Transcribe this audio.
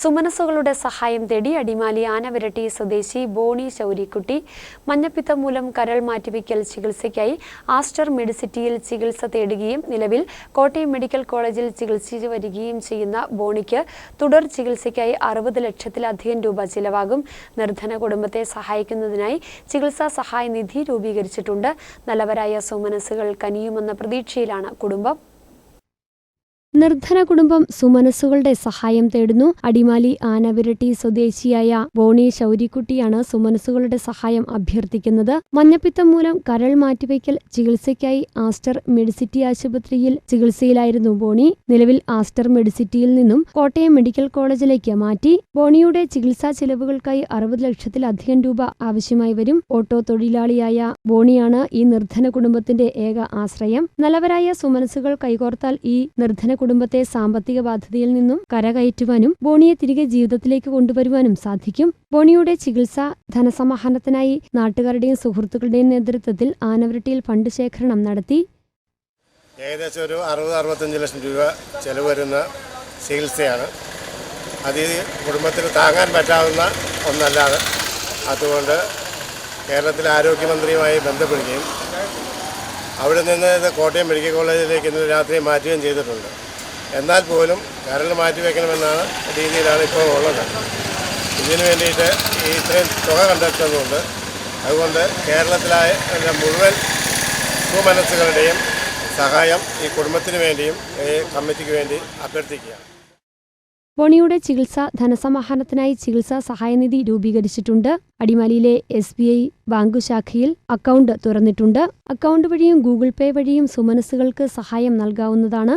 സുമനസ്സുകളുടെ സഹായം തേടി അടിമാലി ആനവിരട്ടി സ്വദേശി ബോണി ശൗരിക്കുട്ടി മഞ്ഞപ്പിത്തം മൂലം കരൾ മാറ്റിവയ്ക്കൽ ചികിത്സയ്ക്കായി ആസ്റ്റർ മെഡിസിറ്റിയിൽ ചികിത്സ തേടുകയും നിലവിൽ കോട്ടയം മെഡിക്കൽ കോളേജിൽ ചികിത്സിച്ചു വരികയും ചെയ്യുന്ന ബോണിക്ക് തുടർ ചികിത്സയ്ക്കായി അറുപത് ലക്ഷത്തിലധികം രൂപ ചിലവാകും. നിർധന കുടുംബത്തെ സഹായിക്കുന്നതിനായി ചികിത്സാ സഹായ നിധി രൂപീകരിച്ചിട്ടുണ്ട്. നല്ലവരായ സുമനസ്സുകൾ കനിയുമെന്ന പ്രതീക്ഷയിലാണ് കുടുംബം. നിർധന കുടുംബം സുമനസുകളുടെ സഹായം തേടുന്നു. അടിമാലി ആനവിരട്ടി സ്വദേശിയായ ബോണി ശൗരിക്കുട്ടിയാണ് സുമനസുകളുടെ സഹായം അഭ്യർത്ഥിക്കുന്നത്. മഞ്ഞപ്പിത്തം മൂലം കരൾ മാറ്റിവയ്ക്കൽ ചികിത്സയ്ക്കായി ആസ്റ്റർ മെഡിസിറ്റി ആശുപത്രിയിൽ ചികിത്സയിലായിരുന്നു ബോണി. നിലവിൽ ആസ്റ്റർ മെഡിസിറ്റിയിൽ നിന്നും കോട്ടയം മെഡിക്കൽ കോളേജിലേക്ക് മാറ്റി. ബോണിയുടെ ചികിത്സാ ചെലവുകൾക്കായി അറുപത് ലക്ഷത്തിലധികം രൂപ ആവശ്യമായി വരും. ഓട്ടോ തൊഴിലാളിയായ ബോണിയാണ് ഈ നിർധന കുടുംബത്തിന്റെ ഏക ആശ്രയം. നല്ലവരായ സുമനസുകൾ കൈകോർത്താൽ ഈ നിർധന കുടുംബത്തെ സാമ്പത്തിക ബാധ്യതയിൽ നിന്നും കരകയറ്റുവാനും ബോണിയെ തിരികെ ജീവിതത്തിലേക്ക് കൊണ്ടുവരുവാനും സാധിക്കും. ബോണിയുടെ ചികിത്സ ധനസമാഹരണത്തിനായി നാട്ടുകാരുടെയും സുഹൃത്തുക്കളുടെയും നേതൃത്വത്തിൽ ആനവരട്ടിയിൽ ഫണ്ട് ശേഖരണം നടത്തി. ഏകദേശം ഒരു അറുപത് അറുപത്തഞ്ച് ലക്ഷം രൂപ ചെലവ് വരുന്ന ചികിത്സയാണ്. അത് കുടുംബത്തിന് താങ്ങാൻ പറ്റാവുന്ന ഒന്നല്ലാതെ അതുകൊണ്ട് കേരളത്തിലെ ആരോഗ്യമന്ത്രിയുമായി ബന്ധപ്പെടുകയും അവിടെ നിന്ന് കോട്ടയം മെഡിക്കൽ കോളേജിലേക്ക് ഇന്ന് രാത്രി മാറ്റുകയും ചെയ്തിട്ടുണ്ട്. എന്നാൽ പോലും കരണ്ട് മാറ്റി വയ്ക്കണമെന്നാണ് രീതിയിലാണ് ഇപ്പോൾ ഉള്ളത്. ഇതിനു വേണ്ടിയിട്ട് ഈ ഇത്രയും തുക കണ്ടെത്തുന്നുണ്ട് അതുകൊണ്ട് കേരളത്തിലായ മുഴുവൻ ഭൂമനസ്സുകളുടെയും സഹായം ഈ കുടുംബത്തിന് വേണ്ടിയും ഈ കമ്മിറ്റിക്ക് വേണ്ടി അഭ്യർത്ഥിക്കുകയാണ്. ബോണിയുടെ ചികിത്സ ധനസമാഹരണത്തിനായി ചികിത്സാ സഹായനിധി രൂപീകരിച്ചിട്ടുണ്ട്. അടിമാലിയിലെ എസ് ബി ഐ ബാങ്കു ശാഖയിൽ അക്കൗണ്ട് തുറന്നിട്ടുണ്ട്. അക്കൗണ്ട് വഴിയും ഗൂഗിൾ പേ വഴിയും സുമനസ്സുകൾക്ക് സഹായം നൽകാവുന്നതാണ്.